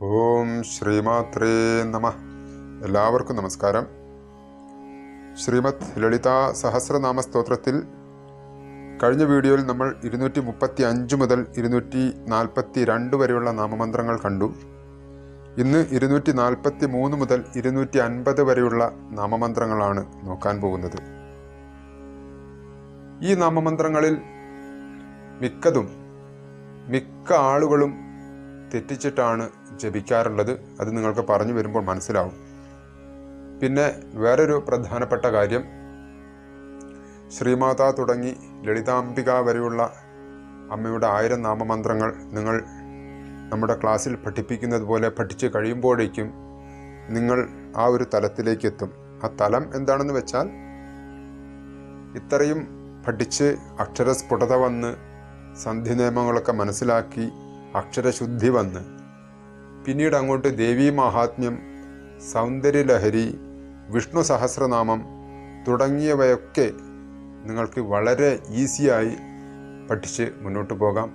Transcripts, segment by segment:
ഓം ശ്രീമാത്രേ നമ. എല്ലാവർക്കും നമസ്കാരം. ശ്രീമത് ലളിത സഹസ്രനാമ സ്തോത്രത്തിൽ കഴിഞ്ഞ വീഡിയോയിൽ നമ്മൾ ഇരുന്നൂറ്റി മുപ്പത്തി അഞ്ച് മുതൽ ഇരുന്നൂറ്റി നാൽപ്പത്തി രണ്ട് വരെയുള്ള നാമമന്ത്രങ്ങൾ കണ്ടു. ഇന്ന് ഇരുന്നൂറ്റി നാൽപ്പത്തി മൂന്ന് മുതൽ ഇരുന്നൂറ്റി അൻപത് വരെയുള്ള നാമമന്ത്രങ്ങളാണ് നോക്കാൻ പോകുന്നത്. ഈ നാമമന്ത്രങ്ങളിൽ മിക്കതും മിക്ക ആളുകളും തെറ്റിച്ചിട്ടാണ് ജപിക്കാറുള്ളത് അത് നിങ്ങൾക്ക് പറഞ്ഞു വരുമ്പോൾ മനസ്സിലാവും. പിന്നെ വേറൊരു പ്രധാനപ്പെട്ട കാര്യം ശ്രീമാത തുടങ്ങി ലളിതാംബിക വരെയുള്ള അമ്മയുടെ ആയിരം നാമമന്ത്രങ്ങൾ നിങ്ങൾ നമ്മുടെ ക്ലാസ്സിൽ പഠിപ്പിക്കുന്നത് പോലെ പഠിച്ച് കഴിയുമ്പോഴേക്കും നിങ്ങൾ ആ ഒരു തലത്തിലേക്ക് എത്തും ആ തലം എന്താണെന്ന് വെച്ചാൽ ഇത്രയും പഠിച്ച് അക്ഷരസ്ഫുടത വന്ന് സന്ധി നിയമങ്ങളൊക്കെ മനസ്സിലാക്കി അക്ഷരശുദ്ധി വന്ന് പിന്നീട് അങ്ങോട്ട് ദേവീ മഹാത്മ്യം സൗന്ദര്യലഹരി വിഷ്ണു സഹസ്രനാമം തുടങ്ങിയവയൊക്കെ നിങ്ങൾക്ക് വളരെ ഈസിയായി പഠിച്ച് മുന്നോട്ട് പോകാം.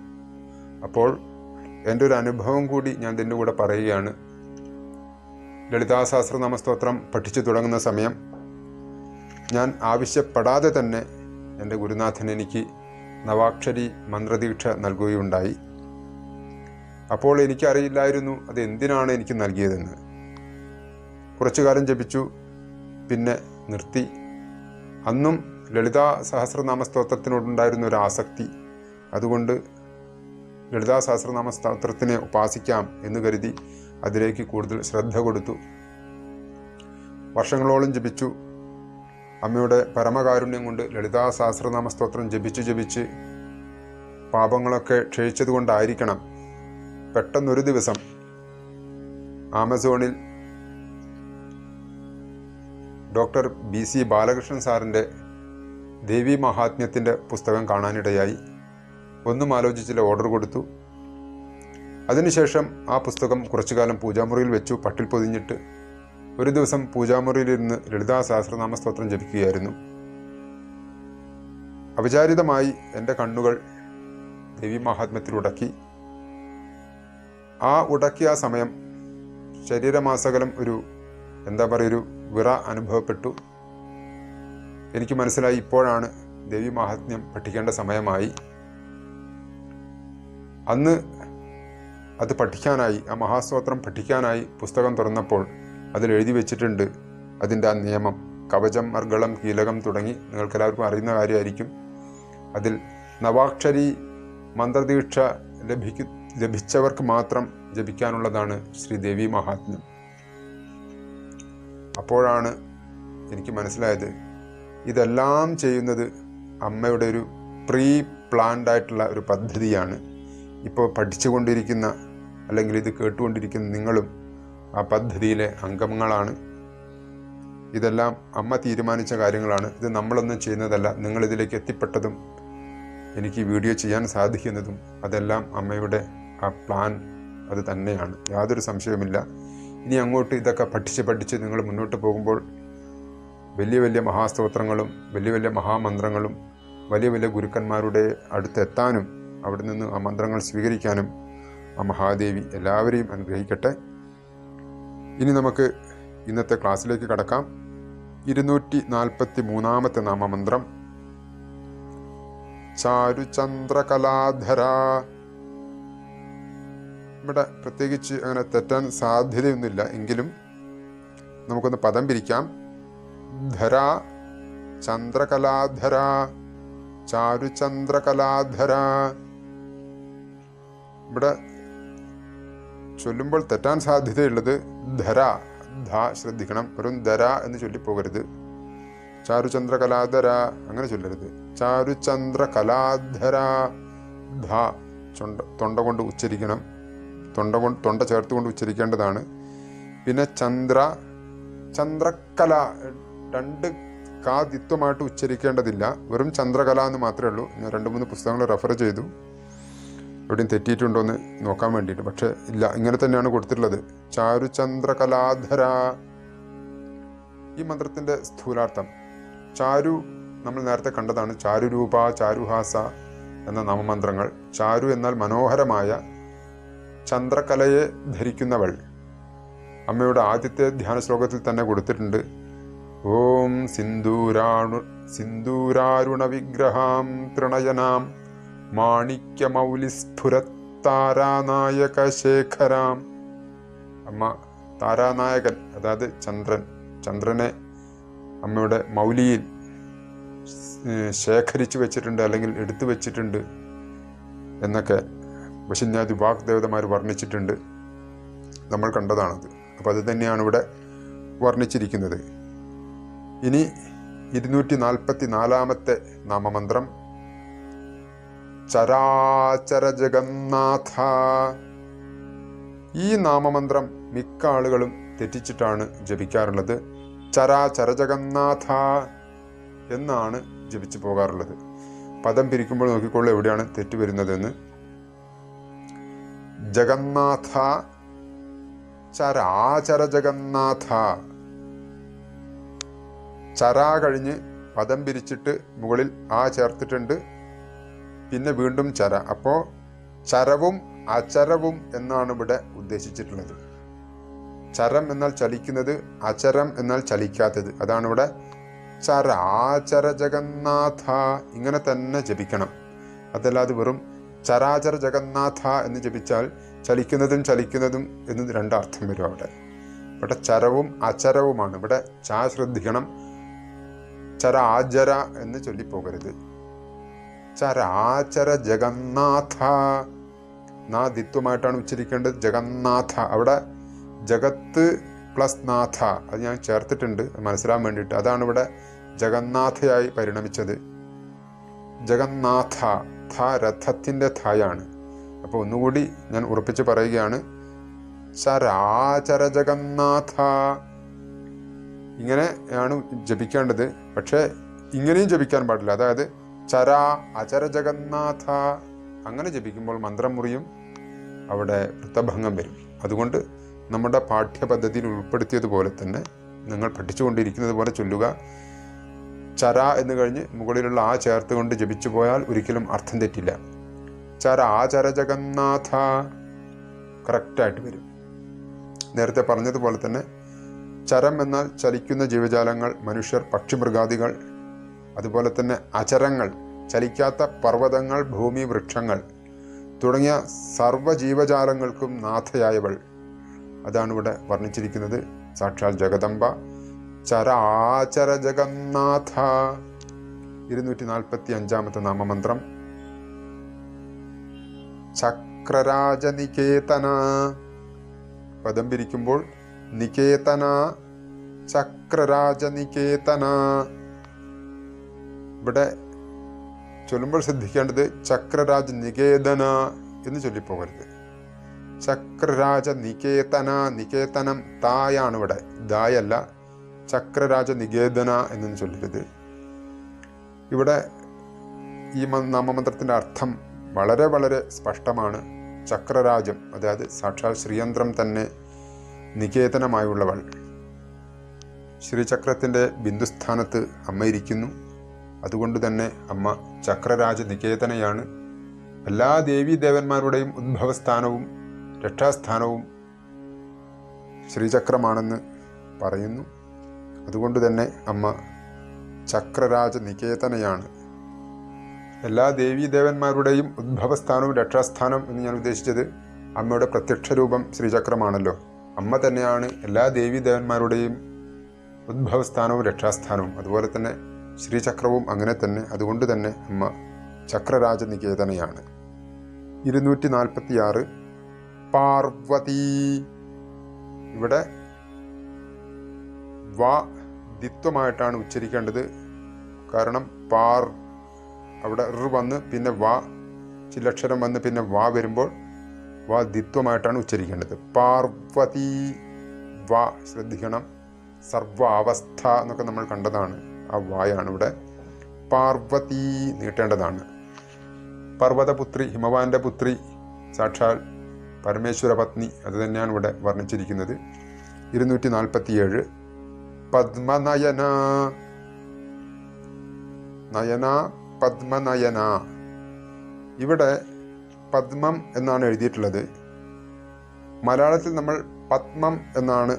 അപ്പോൾ എന്റെ ഒരു അനുഭവം കൂടി ഞാൻ ഇതിന്റെ കൂടെ പറയുകയാണ്. ലളിതാ സഹസ്രനാമ സ്തോത്രം പഠിച്ചു തുടങ്ങുന്ന സമയം ഞാൻ ആവശ്യപ്പെടാതെ തന്നെ എന്റെ ഗുരുനാഥൻ എനിക്ക് നവാക്ഷരി മന്ത്രദീക്ഷ നൽകുകയുണ്ടായി. അപ്പോൾ എനിക്കറിയില്ലായിരുന്നു അത് എന്തിനാണ് എനിക്ക് നൽകിയതെന്ന്. കുറച്ചു കാലം ജപിച്ചു പിന്നെ നിർത്തി. അന്നും ലളിതാ സഹസ്രനാമ സ്തോത്രത്തിനോടുണ്ടായിരുന്ന ഒരു ആസക്തി. അതുകൊണ്ട് ലളിതാ സഹസ്രനാമ സ്തോത്രത്തിനെ ഉപാസിക്കാം എന്ന് കരുതി അതിലേക്ക് കൂടുതൽ ശ്രദ്ധ കൊടുത്തു. വർഷങ്ങളോളം ജപിച്ചു. അമ്മയുടെ പരമകാരുണ്യം കൊണ്ട് ലളിതാ സഹസ്രനാമ സ്തോത്രം ജപിച്ച് ജപിച്ച് പാപങ്ങളൊക്കെ ക്ഷയിച്ചതുകൊണ്ടായിരിക്കണം പെട്ടെന്നൊരു ദിവസം ആമസോണിൽ ഡോക്ടർ ബി സി ബാലകൃഷ്ണൻ സാറിന്റെ ദേവി മഹാത്മ്യത്തിന്റെ പുസ്തകം കാണാനിടയായി. ഒന്നും ആലോചിച്ചില്ല ഓർഡർ കൊടുത്തു. അതിനുശേഷം ആ പുസ്തകം കുറച്ചു കാലം പൂജാമുറിയിൽ വെച്ചു പട്ടിൽ പൊതിഞ്ഞിട്ട് ഒരു ദിവസം പൂജാമുറിയിലിരുന്ന് ലളിതാ സഹസ്രനാമ സ്തോത്രം ജപിക്കുകയായിരുന്നു. അവിചാരിതമായി എന്റെ കണ്ണുകൾ ദേവി മഹാത്മ്യത്തിൽ ഉടക്കി ആ ഉടക്കിയ സമയം ശരീരമാസകലം ഒരു എന്താ പറയുക ഒരു വിറ അനുഭവപ്പെട്ടു. എനിക്ക് മനസ്സിലായി ഇപ്പോഴാണ് ദേവി മാഹാത്മ്യം പഠിക്കേണ്ട സമയമായി. അന്ന് അത് പഠിക്കാനായി ആ മഹാസ്തോത്രം പഠിക്കാനായി പുസ്തകം തുറന്നപ്പോൾ അതിൽ എഴുതി വെച്ചിട്ടുണ്ട് അതിന്റെ ആ നിയമം. കവചം അർഗളം കീലകം തുടങ്ങി നിങ്ങൾക്കെല്ലാവർക്കും അറിയുന്ന കാര്യമായിരിക്കും. അതിൽ നവാക്ഷരി മന്ത്രദീക്ഷ ലഭിക്കു ലഭിച്ചവർക്ക് മാത്രം ജപിക്കാനുള്ളതാണ് ശ്രീദേവി മഹാത്മ്യം. അപ്പോഴാണ് എനിക്ക് മനസ്സിലായത് ഇതെല്ലാം ചെയ്യുന്നത് അമ്മയുടെ ഒരു പ്രീ പ്ലാൻഡ് ആയിട്ടുള്ള ഒരു പദ്ധതിയാണ്. ഇപ്പോൾ പഠിച്ചുകൊണ്ടിരിക്കുന്ന അല്ലെങ്കിൽ ഇത് കേട്ടുകൊണ്ടിരിക്കുന്ന നിങ്ങളും ആ പദ്ധതിയിലെ അംഗങ്ങളാണ്. ഇതെല്ലാം അമ്മ തീരുമാനിച്ച കാര്യങ്ങളാണ്. ഇത് നമ്മളൊന്നും ചെയ്യുന്നതല്ല. നിങ്ങളിതിലേക്ക് എത്തിപ്പെട്ടതും എനിക്ക് വീഡിയോ ചെയ്യാൻ സാധിക്കുന്നതും അതെല്ലാം അമ്മയുടെ ആ പ്ലാൻ അത് തന്നെയാണ്. യാതൊരു സംശയവുമില്ല. ഇനി അങ്ങോട്ട് ഇതൊക്കെ പഠിച്ച് പഠിച്ച് നിങ്ങൾ മുന്നോട്ട് പോകുമ്പോൾ വലിയ വലിയ മഹാസ്തോത്രങ്ങളും വലിയ വലിയ മഹാമന്ത്രങ്ങളും വലിയ വലിയ ഗുരുക്കന്മാരുടെ അടുത്തെത്താനും അവിടെ നിന്ന് ആ മന്ത്രങ്ങൾ സ്വീകരിക്കാനും ആ മഹാദേവി എല്ലാവരെയും അനുഗ്രഹിക്കട്ടെ. ഇനി നമുക്ക് ഇന്നത്തെ ക്ലാസ്സിലേക്ക് കടക്കാം. ഇരുന്നൂറ്റി നാൽപ്പത്തി മൂന്നാമത്തെ നാമമന്ത്രം. ചാരുചന്ദ്രകലാധര ഇവിടെ പ്രത്യേകിച്ച് അങ്ങനെ തെറ്റാൻ സാധ്യതയൊന്നുമില്ല. എങ്കിലും നമുക്കൊന്ന് പദം പിരിക്കാം. ധര ചന്ദ്രകലാധര ചാരുചന്ദ്രകലാധര ഇവിടെ ചൊല്ലുമ്പോൾ തെറ്റാൻ സാധ്യതയുള്ളത് ധര ധ ശ്രദ്ധിക്കണം. വെറും ധര എന്ന് ചൊല്ലിപ്പോകരുത്. ചാരുചന്ദ്രകലാധര അങ്ങനെ ചൊല്ലരുത്. ചാരുചന്ദ്രകലാധര ധ തൊണ്ട കൊണ്ട് ഉച്ചരിക്കണം. തൊണ്ട കൊണ്ട് തൊണ്ട ചേർത്തുകൊണ്ട് ഉച്ചരിക്കേണ്ടതാണ്. പിന്നെ ചന്ദ്ര ചന്ദ്രകല രണ്ട് കാ ദിത്വമായിട്ട് ഉച്ചരിക്കേണ്ടതില്ല. വെറും ചന്ദ്രകല എന്ന് മാത്രമേ ഉള്ളൂ. ഞാൻ രണ്ട് മൂന്ന് പുസ്തകങ്ങൾ റെഫർ ചെയ്തു. എവിടെയും തെറ്റിയിട്ടുണ്ടോ എന്ന് നോക്കാൻ വേണ്ടിയിട്ട്. പക്ഷേ ഇല്ല ഇങ്ങനെ തന്നെയാണ് കൊടുത്തിട്ടുള്ളത്. ചാരുചന്ദ്രകലാധര. ഈ മന്ത്രത്തിന്റെ സ്ഥൂലാർത്ഥം. ചാരു നമ്മൾ നേരത്തെ കണ്ടതാണ്. ചാരുരൂപ ചാരുഹാസ എന്ന നാമമന്ത്രങ്ങൾ. ചാരു എന്നാൽ മനോഹരമായ ചന്ദ്രകലയെ ധരിക്കുന്നവൾ. അമ്മയുടെ ആദ്യത്തെ ധ്യാന ശ്ലോകത്തിൽ തന്നെ കൊടുത്തിട്ടുണ്ട്. ഓം സിന്ദൂരാണു സിന്ദൂരാരുണ വിഗ്രഹാം തൃണയനാം മാണിക്യമൗലിസ്ഫുരത്താരാനായക ശേഖരാം അമ്മ താരാനായകൻ അതായത് ചന്ദ്രൻ ചന്ദ്രനെ അമ്മയുടെ മൗലിയിൽ ശേഖരിച്ചു വെച്ചിട്ടുണ്ട് അല്ലെങ്കിൽ എടുത്തു വെച്ചിട്ടുണ്ട് എന്നൊക്കെ വശിന്യാദി വാഗ്ദേവതമാർ വർണിച്ചിട്ടുണ്ട്. നമ്മൾ കണ്ടതാണത്. അപ്പോൾ അത് തന്നെയാണ് ഇവിടെ വർണിച്ചിരിക്കുന്നത്. ഇനി ഇരുന്നൂറ്റി നാൽപ്പത്തി നാലാമത്തെ നാമമന്ത്രം. ചരാചര ജഗന്നാഥ ഈ നാമമന്ത്രം മിക്ക ആളുകളും തെറ്റിച്ചിട്ടാണ് ജപിക്കാറുള്ളത്. ചരാചര ജഗന്നാഥ എന്നാണ് ജപിച്ചു പോകാറുള്ളത്. പദം പിരിക്കുമ്പോൾ നോക്കിക്കൊള്ളു എവിടെയാണ് തെറ്റ് വരുന്നതെന്ന്. ജഗന്നാഥ ചരാചര ജഗന്നാഥ ചരാ കഴിഞ്ഞ് പദം പിരിച്ചിട്ട് മുകളിൽ ആ ചേർത്തിട്ടുണ്ട്. പിന്നെ വീണ്ടും ചര. അപ്പോൾ ചരവും അചരവും എന്നാണ് ഇവിടെ ഉദ്ദേശിച്ചിട്ടുള്ളത്. ചരം എന്നാൽ ചലിക്കുന്നത് അചരം എന്നാൽ ചലിക്കാത്തത്. അതാണ് ഇവിടെ ചരാചര ജഗന്നാഥ ഇങ്ങനെ തന്നെ ജപിക്കണം. അതല്ലാതെ വെറും ചരാചര ജഗന്നാഥ എന്ന് ജപിച്ചാൽ ചലിക്കുന്നതും ചലിക്കുന്നതും എന്ന് രണ്ടർത്ഥം വരും അവിടെ. ഇവിടെ ചരവും അചരവുമാണ്. ഇവിടെ ചാ ശ്രദ്ധിക്കണം. ചരാചര എന്ന് ചൊല്ലിപ്പോകരുത്. ചരാചര ജഗന്നാഥ. നാ ദിത്വമായിട്ടാണ് ഉച്ചരിക്കേണ്ടത് ജഗന്നാഥ. അവിടെ ജഗത്ത് പ്ലസ് നാഥ. അത് ഞാൻ ചേർത്തിട്ടുണ്ട്. മനസ്സിലാൻ വേണ്ടിയിട്ട്. അതാണ് ഇവിടെ ജഗന്നാഥയായി പരിണമിച്ചത്. ജഗന്നാഥ. ഥ രഥത്തിന്റെ ധയാണ് അപ്പോൾ ഒന്നുകൂടി ഞാൻ ഉറപ്പിച്ച് പറയുകയാണ്. ചരാചര ജഗന്നാഥ ഇങ്ങനെയാണ് ജപിക്കേണ്ടത്. പക്ഷേ ഇങ്ങനെയും ജപിക്കാൻ പാടില്ല. അതായത് ചരാ അചര ജഗന്നാഥ അങ്ങനെ ജപിക്കുമ്പോൾ മന്ത്രം മുറിയും അവിടെ വൃത്തഭംഗം വരും. അതുകൊണ്ട് നമ്മുടെ പാഠ്യപദ്ധതിയിൽ ഉൾപ്പെടുത്തിയതുപോലെ തന്നെ നിങ്ങൾ പഠിച്ചുകൊണ്ടിരിക്കുന്നത് പോലെ ചൊല്ലുക. ചര എന്ന് കഴിഞ്ഞ് മുകളിലുള്ള ആ ചേർത്ത് കൊണ്ട് ജപിച്ചു പോയാൽ ഒരിക്കലും അർത്ഥം തെറ്റില്ല. ചര ആചര ജഗന്നാഥ. കറക്റ്റായിട്ട് വരും. നേരത്തെ പറഞ്ഞതുപോലെ തന്നെ ചരം എന്നാൽ ചലിക്കുന്ന ജീവജാലങ്ങൾ മനുഷ്യർ പക്ഷിമൃഗാദികൾ അതുപോലെ തന്നെ അചരങ്ങൾ ചലിക്കാത്ത പർവതങ്ങൾ ഭൂമി വൃക്ഷങ്ങൾ തുടങ്ങിയ സർവ ജീവജാലങ്ങൾക്കും നാഥയായവൾ. അതാണ് ഇവിടെ വർണിച്ചിരിക്കുന്നത്. സാക്ഷാൽ ജഗദംബ. ചരാചര ജഗന്നാഥ ഇരുന്നൂറ്റി നാൽപ്പത്തി അഞ്ചാമത്തെ നാമമന്ത്രം. ചക്രരാജനികേതന. പദം പിരിക്കുമ്പോൾ നികേതന ചക്രരാജനികേതന. ഇവിടെ ചൊല്ലുമ്പോൾ ശ്രദ്ധിക്കേണ്ടത് ചക്രരാജ നികേതന എന്ന് ചൊല്ലിപ്പോകരുത്. ചക്രരാജ നികേതന നികേതനം തായാണ് ഇവിടെ. ദായല്ല. ചക്രരാജ നികേതന എന്നും ചൊല്ലരുത് ഇവിടെ ഈ നാമമന്ത്രത്തിന്റെ അർത്ഥം വളരെ വളരെ സ്പഷ്ടമാണ്. ചക്രരാജം അതായത് സാക്ഷാൽ ശ്രീയന്ത്രം തന്നെ നികേതനമായുള്ളവൾ. ശ്രീചക്രത്തിന്റെ ബിന്ദുസ്ഥാനത്ത് അമ്മ ഇരിക്കുന്നു. അതുകൊണ്ട് തന്നെ അമ്മ ചക്രരാജ നികേതനയാണ്. എല്ലാ ദേവീ ദേവന്മാരുടെയും ഉദ്ഭവസ്ഥാനവും രക്ഷാസ്ഥാനവും ശ്രീചക്രമാണെന്ന് പറയുന്നു. അതുകൊണ്ട് തന്നെ അമ്മ ചക്രരാജ നികേതനയാണ്. എല്ലാ ദേവീ ദേവന്മാരുടെയും ഉദ്ഭവസ്ഥാനവും രക്ഷാസ്ഥാനം എന്ന് ഞാൻ ഉദ്ദേശിച്ചത് അമ്മയുടെ പ്രത്യക്ഷ രൂപം ശ്രീചക്രമാണല്ലോ. അമ്മ തന്നെയാണ് എല്ലാ ദേവീ ദേവന്മാരുടെയും ഉദ്ഭവസ്ഥാനവും രക്ഷാസ്ഥാനവും. അതുപോലെ തന്നെ ശ്രീചക്രവും അങ്ങനെ തന്നെ. അതുകൊണ്ട് തന്നെ അമ്മ ചക്രരാജ നികേതനയാണ്. ഇരുന്നൂറ്റി നാൽപ്പത്തി ആറ് പാർവതി. ഇവിടെ വ ദിത്വമായിട്ടാണ് ഉച്ചരിക്കേണ്ടത്. കാരണം പാർ അവിടെ റ് വന്ന് പിന്നെ വ ചില്ലക്ഷരം വന്ന് പിന്നെ വാ വരുമ്പോൾ വാ ദിത്വമായിട്ടാണ് ഉച്ചരിക്കേണ്ടത്. പാർവതി വാ ശ്രദ്ധിക്കണം. സർവാവസ്ഥ എന്നൊക്കെ നമ്മൾ കണ്ടതാണ്. ആ വായാണ് ഇവിടെ പാർവതി നീട്ടേണ്ടതാണ്. പർവതപുത്രി ഹിമവാന്റെ പുത്രി സാക്ഷാൽ പരമേശ്വര പത്നി അത് തന്നെയാണ് ഇവിടെ വർണിച്ചിരിക്കുന്നത്. ഇരുന്നൂറ്റി നാൽപ്പത്തിയേഴ് പത്മനയന നയന പത്മനയന ഇവിടെ പത്മം എന്നാണ് എഴുതിയിട്ടുള്ളത്. മലയാളത്തിൽ നമ്മൾ പത്മം എന്നാണ്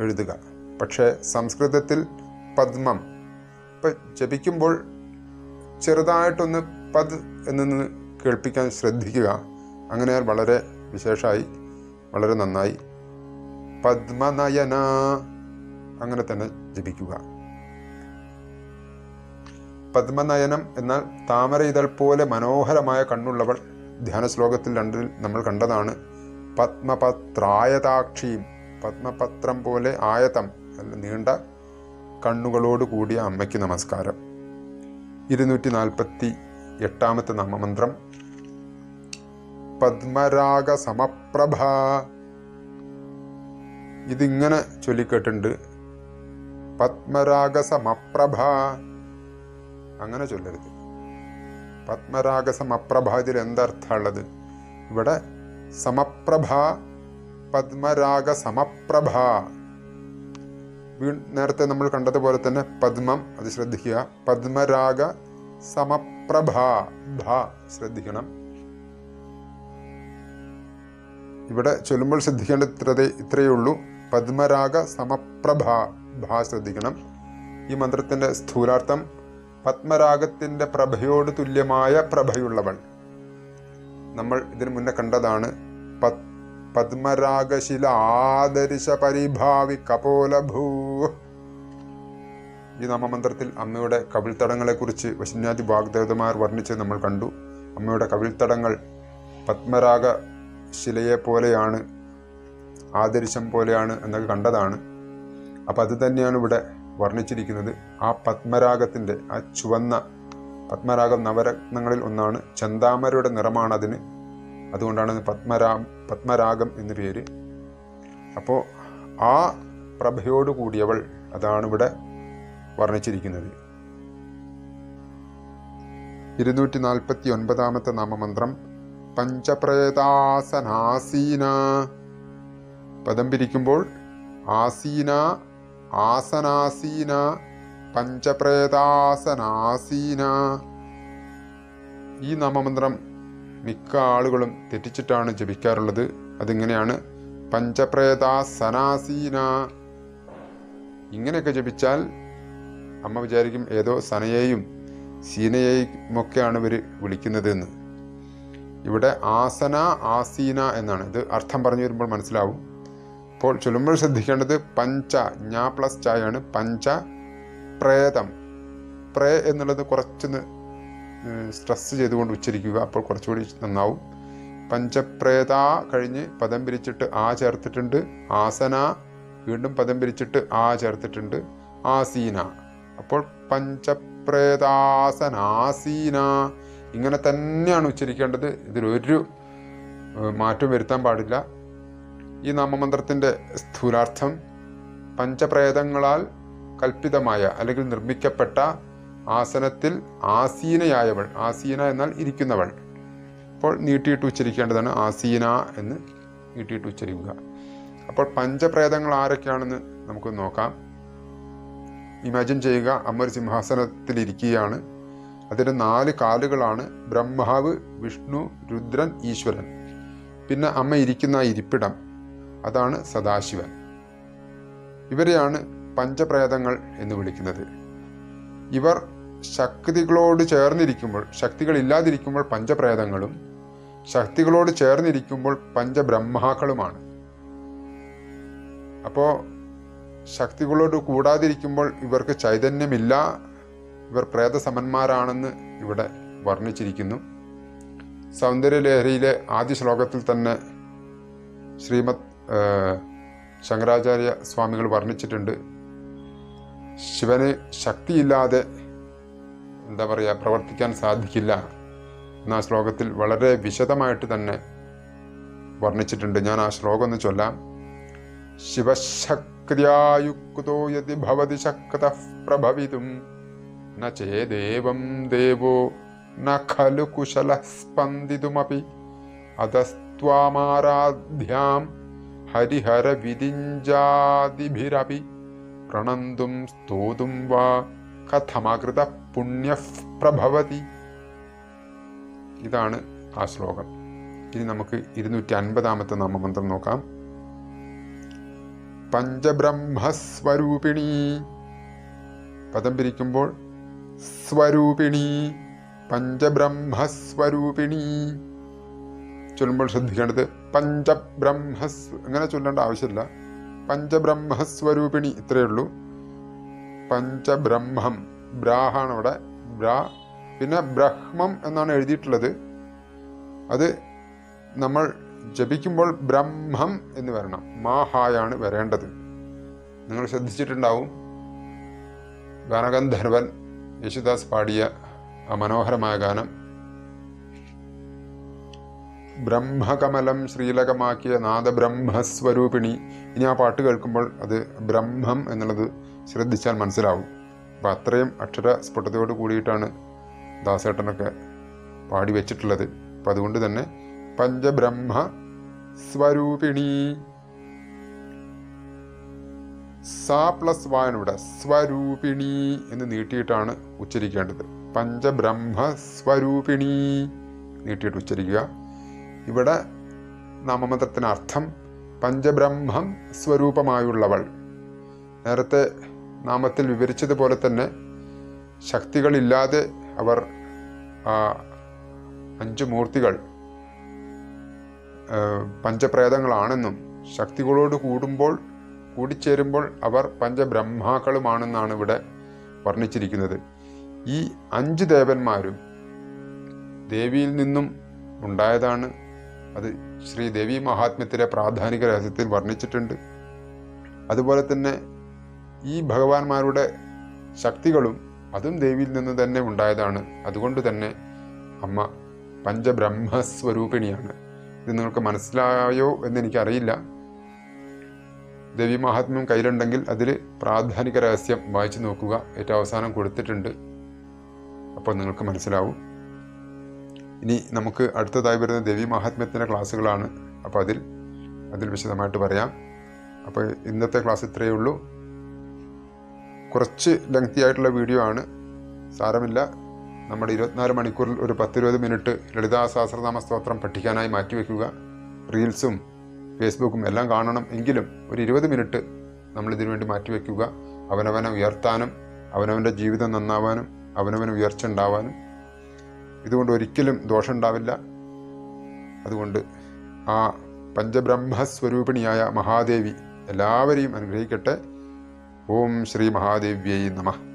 എഴുതുക. പക്ഷേ സംസ്കൃതത്തിൽ പത്മം ഇപ്പം ജപിക്കുമ്പോൾ ചെറുതായിട്ടൊന്ന് പദ് എന്നൊന്ന് കേൾപ്പിക്കാൻ ശ്രദ്ധിക്കുക. അങ്ങനെ വളരെ വിശേഷമായി വളരെ നന്നായി. പദ്മനയന. അങ്ങനെ തന്നെ ജപിക്കുക. പത്മനയനം എന്നാൽ താമര ഇതൾ പോലെ മനോഹരമായ കണ്ണുള്ളവൾ ധ്യാന ശ്ലോകത്തിൽ രണ്ടിൽ നമ്മൾ കണ്ടതാണ്. പത്മപത്രായതാക്ഷിയും പത്മപത്രം പോലെ ആയതം നീണ്ട കണ്ണുകളോട് കൂടിയ അമ്മയ്ക്ക് നമസ്കാരം. ഇരുന്നൂറ്റി നാൽപ്പത്തി എട്ടാമത്തെ നാമമന്ത്രം. പത്മരാഗ സമപ്രഭ ഇതിങ്ങനെ ചൊല്ലിക്കേട്ടുണ്ട് പത്മരാഗ സമപ്രഭ അങ്ങനെ ചൊല്ലരുത്. പത്മരാഗസമപ്രഭ ഇതിൽ എന്തർത്ഥമുള്ളത് ഇവിടെ സമപ്രഭ പത്മരാഗ സമപ്രഭ വീ നേരത്തെ നമ്മൾ കണ്ടതുപോലെ തന്നെ പത്മം അത് ശ്രദ്ധിക്കുക. പത്മരാഗ സമപ്രഭ ഭ ശ്രദ്ധിക്കണം. ഇവിടെ ചൊല്ലുമ്പോൾ ശ്രദ്ധിക്കേണ്ട ഇത്രയേ ഉള്ളൂ. പത്മരാഗ സമപ്രഭ ഭ ശ്രദ്ധിക്കണം. ഈ മന്ത്രത്തിന്റെ സ്ഥൂലാർത്ഥം പത്മരാഗത്തിന്റെ പ്രഭയോട് തുല്യമായ പ്രഭയുള്ളവൾ നമ്മൾ ഇതിനു മുന്നേ കണ്ടതാണ് പത് പത്മരാഗശില ആദരിശ പരിഭാവി കപോലഭൂ ഈ നാമമന്ത്രത്തിൽ അമ്മയുടെ കവിൾത്തടങ്ങളെക്കുറിച്ച് വശന്യാദി വാഗ്ദേവതമാർ വർണിച്ച് നമ്മൾ കണ്ടു. അമ്മയുടെ കവിൾത്തടങ്ങൾ പത്മരാഗ ശിലയെ പോലെയാണ് ആദരിശം പോലെയാണ് എന്നൊക്കെ കണ്ടതാണ്. അപ്പം അത് തന്നെയാണ് ഇവിടെ വർണിച്ചിരിക്കുന്നത്. ആ പത്മരാഗത്തിന്റെ ആ ചുവന്ന പത്മരാഗം നവരത്നങ്ങളിൽ ഒന്നാണ്. ചന്താമരയുടെ നിറമാണ് അതിന്. അതുകൊണ്ടാണ് പത്മരാ പത്മരാഗം എന്ന് പേര്. അപ്പോൾ ആ പ്രഭയോട് കൂടിയവൾ അതാണ് ഇവിടെ വർണിച്ചിരിക്കുന്നത്. ഇരുന്നൂറ്റി നാൽപ്പത്തി ഒൻപതാമത്തെ നാമമന്ത്രം. പഞ്ചപ്രേതാസനാസീന. പദം പിരിക്കുമ്പോൾ ആസീന ആസനാസീന പഞ്ചപ്രേതാസനാസീന. ഈ നാമമന്ത്രം മിക്ക ആളുകളും തെറ്റിച്ചിട്ടാണ് ജപിക്കാറുള്ളത്. അതിങ്ങനെയാണ് പഞ്ചപ്രേതാസനാസീന. ഇങ്ങനെയൊക്കെ ജപിച്ചാൽ അമ്മ വിചാരിക്കും ഏതോ സനയെയും സീനയെയും ഒക്കെയാണ് ഇവർ വിളിക്കുന്നതെന്ന്. ഇവിടെ ആസന ആസീന എന്നാണ്. ഇത് അർത്ഥം പറഞ്ഞു വരുമ്പോൾ മനസ്സിലാവും. അപ്പോൾ ചൊല്ലുമ്പോൾ ശ്രദ്ധിക്കേണ്ടത് പഞ്ച ഞാ പ്ലസ് ചായാണ്. പഞ്ച പ്രേതം. പ്രേ എന്നുള്ളത് കുറച്ചൊന്ന് സ്ട്രെസ് ചെയ്തുകൊണ്ട് ഉച്ചരിക്കുക. അപ്പോൾ കുറച്ചുകൂടി നന്നാവും. പഞ്ചപ്രേത കഴിഞ്ഞ് പദം പിരിച്ചിട്ട് ആ ചേർത്തിട്ടുണ്ട്. ആസന വീണ്ടും പദം പിരിച്ചിട്ട് ആ ചേർത്തിട്ടുണ്ട്. ആസീന. അപ്പോൾ പഞ്ചപ്രേതാസനാസീന ഇങ്ങനെ തന്നെയാണ് ഉച്ചരിക്കേണ്ടത്. ഇതിലൊരു മാറ്റം വരുത്താൻ പാടില്ല. ഈ നാമമന്ത്രത്തിന്റെ സ്ഥൂലാർത്ഥം പഞ്ചപ്രേതങ്ങളാൽ കൽപ്പിതമായ അല്ലെങ്കിൽ നിർമ്മിക്കപ്പെട്ട ആസനത്തിൽ ആസീനയായവൾ ആസീന എന്നാൽ ഇരിക്കുന്നവൾ. അപ്പോൾ നീട്ടിയിട്ട് ഉച്ചരിക്കേണ്ടതാണ് ആസീന എന്ന് നീട്ടിയിട്ട് ഉച്ചരിക്കുക. അപ്പോൾ പഞ്ചപ്രേതങ്ങൾ ആരൊക്കെയാണെന്ന് നമുക്ക് നോക്കാം. ഇമാജിൻ ചെയ്യുക അമ്മ ഒരു സിംഹാസനത്തിൽ ഇരിക്കുകയാണ്. അതിന് നാല് കാലുകളാണ് ബ്രഹ്മാവ് വിഷ്ണു രുദ്രൻ ഈശ്വരൻ. പിന്നെ അമ്മ ഇരിക്കുന്ന ഇരിപ്പിടം. അതാണ് സദാശിവൻ. ഇവരെയാണ് പഞ്ചപ്രേതങ്ങൾ എന്ന് വിളിക്കുന്നത്. ഇവർ ശക്തികളോട് ചേർന്നിരിക്കുമ്പോൾ ശക്തികൾ ഇല്ലാതിരിക്കുമ്പോൾ പഞ്ചപ്രേതങ്ങളും ശക്തികളോട് ചേർന്നിരിക്കുമ്പോൾ പഞ്ചബ്രഹ്മാക്കളുമാണ്. അപ്പോൾ ശക്തികളോട് കൂടാതിരിക്കുമ്പോൾ ഇവർക്ക് ചൈതന്യമില്ല ഇവർ പ്രേതസമന്മാരാണെന്ന് ഇവിടെ വർണിച്ചിരിക്കുന്നു. സൗന്ദര്യലഹരിയിലെ ആദ്യ ശ്ലോകത്തിൽ തന്നെ ശ്രീമദ് ഏഹ്, ശങ്കരാചാര്യ സ്വാമികൾ വർണിച്ചിട്ടുണ്ട്. ശിവന് ശക്തിയില്ലാതെ എന്താ പറയുക പ്രവർത്തിക്കാൻ സാധിക്കില്ല എന്ന ശ്ലോകത്തിൽ വളരെ വിശദമായിട്ട് തന്നെ വർണിച്ചിട്ടുണ്ട്. ഞാൻ ആ ശ്ലോകം ഒന്ന് ചൊല്ലാം. ശിവശക്തിയായുക്തോ യതി ഭവതി ശക്ത പ്രഭവിതും ന ചേദേവം ദേവോ ന ഖലു കുശല സ്പന്ദിതുമപി. ഹരിഹര വിരിഞ്ചാദിഭിരപി പ്രണന്തും സ്തോതും വാ കഥമകൃത പുണ്യ പ്രഭവതി. ഇതാണ് ആ ശ്ലോകം. ഇനി നമുക്ക് ഇരുന്നൂറ്റി അൻപതാമത്തെ നാമമന്ത്രം നോക്കാം. പഞ്ചബ്രഹ്മസ്വരൂപിണി. പദം പിരിക്കുമ്പോൾ സ്വരൂപിണി പഞ്ചബ്രഹ്മസ്വരൂപിണി. ചൊല്ലുമ്പോൾ ശ്രദ്ധിക്കേണ്ടത് പഞ്ചബ്രഹ്മസ് അങ്ങനെ ചൊല്ലേണ്ട ആവശ്യമില്ല. പഞ്ചബ്രഹ്മസ്വരൂപിണി ഇത്രയേ ഉള്ളൂ. പഞ്ചബ്രഹ്മം ബ്രാഹാണ് അവിടെ ബ്രാ പിന്നെ ബ്രഹ്മം എന്നാണ് എഴുതിയിട്ടുള്ളത്. അത് നമ്മൾ ജപിക്കുമ്പോൾ ബ്രഹ്മം എന്ന് വരണം. മാഹായാണ് വരേണ്ടത്. നിങ്ങൾ ശ്രദ്ധിച്ചിട്ടുണ്ടാവും. ഗാനഗന്ധർവൻ യേശുദാസ് പാടിയ ആ മനോഹരമായ ഗാനം. ബ്രഹ്മകമലം ശ്രീലകമാക്കിയ നാദബ്രഹ്മസ്വരൂപിണി. ഇനി ആ പാട്ട് കേൾക്കുമ്പോൾ അത് ബ്രഹ്മം എന്നുള്ളത് ശ്രദ്ധിച്ചാൽ മനസ്സിലാവും. അപ്പം അത്രയും അക്ഷര സ്ഫുടതയോട് കൂടിയിട്ടാണ് ദാസേട്ടനൊക്കെ പാടി വെച്ചിട്ടുള്ളത്. അപ്പം അതുകൊണ്ട് തന്നെ പഞ്ചബ്രഹ്മ സ്വരൂപിണി സാ പ്ലസ് ഇവിടെ സ്വരൂപിണി എന്ന് നീട്ടിയിട്ടാണ് ഉച്ചരിക്കേണ്ടത്. പഞ്ചബ്രഹ്മ സ്വരൂപിണി നീട്ടിയിട്ട് ഉച്ചരിക്കുക. ഇവിടെ നാമമന്ത്രത്തിന് അർത്ഥം പഞ്ചബ്രഹ്മം സ്വരൂപമായുള്ളവൾ. നേരത്തെ നാമത്തിൽ വിവരിച്ചതുപോലെ തന്നെ ശക്തികളില്ലാതെ അവർ അഞ്ച് മൂർത്തികൾ പഞ്ചപ്രേതങ്ങളാണെന്നും ശക്തികളോട് കൂടുമ്പോൾ കൂടിച്ചേരുമ്പോൾ അവർ പഞ്ചബ്രഹ്മാക്കളുമാണെന്നാണ് ഇവിടെ വർണിച്ചിരിക്കുന്നത്. ഈ അഞ്ച് ദേവന്മാരും ദേവിയിൽ നിന്നും ഉണ്ടായതാണ് അത് ശ്രീ ദേവി മഹാത്മ്യത്തിലെ പ്രാധാനിക രഹസ്യത്തിൽ വർണിച്ചിട്ടുണ്ട്. അതുപോലെ തന്നെ ഈ ഭഗവാന്മാരുടെ ശക്തികളും അതും ദേവിയിൽ നിന്ന് തന്നെ ഉണ്ടായതാണ്. അതുകൊണ്ട് തന്നെ അമ്മ പഞ്ചബ്രഹ്മസ്വരൂപിണിയാണ്. ഇത് നിങ്ങൾക്ക് മനസ്സിലായോ എന്ന് എനിക്കറിയില്ല ദേവി മഹാത്മ്യം കയ്യിലുണ്ടെങ്കിൽ അതിൽ പ്രാധാനിക രഹസ്യം വായിച്ചു നോക്കുക. ഏറ്റവും അവസാനം കൊടുത്തിട്ടുണ്ട്. അപ്പോൾ നിങ്ങൾക്ക് മനസ്സിലാവും. ഇനി നമുക്ക് അടുത്തതായി വരുന്ന ദേവി മഹാത്മ്യത്തിന്റെ ക്ലാസ്സുകളാണ്. അപ്പോൾ അതിൽ അതിൽ വിശദമായിട്ട് പറയാം. അപ്പോൾ ഇന്നത്തെ ക്ലാസ് ഇത്രയേ ഉള്ളൂ. കുറച്ച് ലെങ്തി ആയിട്ടുള്ള വീഡിയോ ആണ്. സാരമില്ല. നമ്മുടെ ഇരുപത്തിനാല് മണിക്കൂറിൽ ഒരു പത്തിരുപത് മിനിറ്റ് ലളിതാ സഹസ്രനാമ സ്തോത്രം പഠിക്കാനായി മാറ്റിവെക്കുക റീൽസും ഫേസ്ബുക്കും എല്ലാം കാണണം എങ്കിലും ഒരു ഇരുപത് മിനിറ്റ് നമ്മളിതിനു വേണ്ടി മാറ്റിവെക്കുക അവനവനെ ഉയർത്താനും അവനവന്റെ ജീവിതം നന്നാവാനും അവനവന് ഉയർച്ച ഉണ്ടാവാനും ഇതുകൊണ്ട് ഒരിക്കലും ദോഷം ഉണ്ടാവില്ല അതുകൊണ്ട് ആ പഞ്ചബ്രഹ്മസ്വരൂപിണിയായ മഹാദേവി എല്ലാവരെയും അനുഗ്രഹിക്കട്ടെ. ഓം ശ്രീ മഹാദേവ്യൈ നമഃ.